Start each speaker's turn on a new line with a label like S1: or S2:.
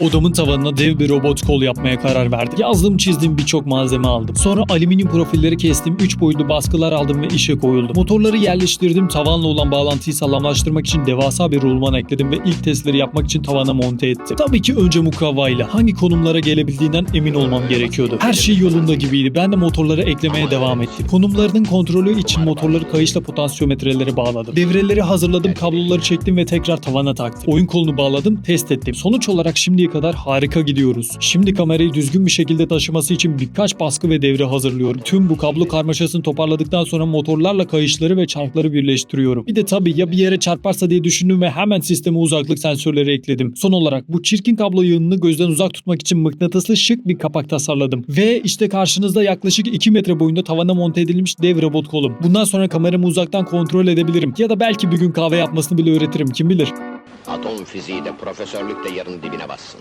S1: Odamın tavanına dev bir robot kol yapmaya karar verdim. Yazdım çizdim birçok malzeme aldım. Sonra alüminyum profilleri kestim, 3 boyutlu baskılar aldım ve işe koyuldum. Motorları yerleştirdim, tavanla olan bağlantıyı sağlamlaştırmak için devasa bir rulman ekledim ve ilk testleri yapmak için tavana monte ettim. Tabii ki önce mukavvayla hangi konumlara gelebildiğinden emin olmam gerekiyordu. Her şey yolunda gibiydi. Ben de motorları eklemeye devam ettim. Konumlarının kontrolü için motorları kayışla potansiyometrelere bağladım. Devreleri hazırladım, kabloları çektim ve tekrar tavana taktım. Oyun kolunu bağladım, test ettim. Sonuç olarak şimdiye kadar harika gidiyoruz. Şimdi kamerayı düzgün bir şekilde taşıması için birkaç baskı ve devre hazırlıyorum. Tüm bu kablo karmaşasını toparladıktan sonra motorlarla kayışları ve çarkları birleştiriyorum. Bir de tabii ya bir yere çarparsa diye düşündüm ve hemen sisteme uzaklık sensörleri ekledim. Son olarak bu çirkin kablo yığınını gözden uzak tutmak için mıknatıslı şık bir kapak tasarladım. Ve işte karşınızda yaklaşık 2 metre boyunda tavana monte edilmiş dev robot kolum. Bundan sonra kameramı uzaktan kontrol edebilirim. Ya da belki bir gün kahve yapmasını bile öğretirim kim bilir.
S2: Atom fiziği de profesörlük de yerin dibine bassın.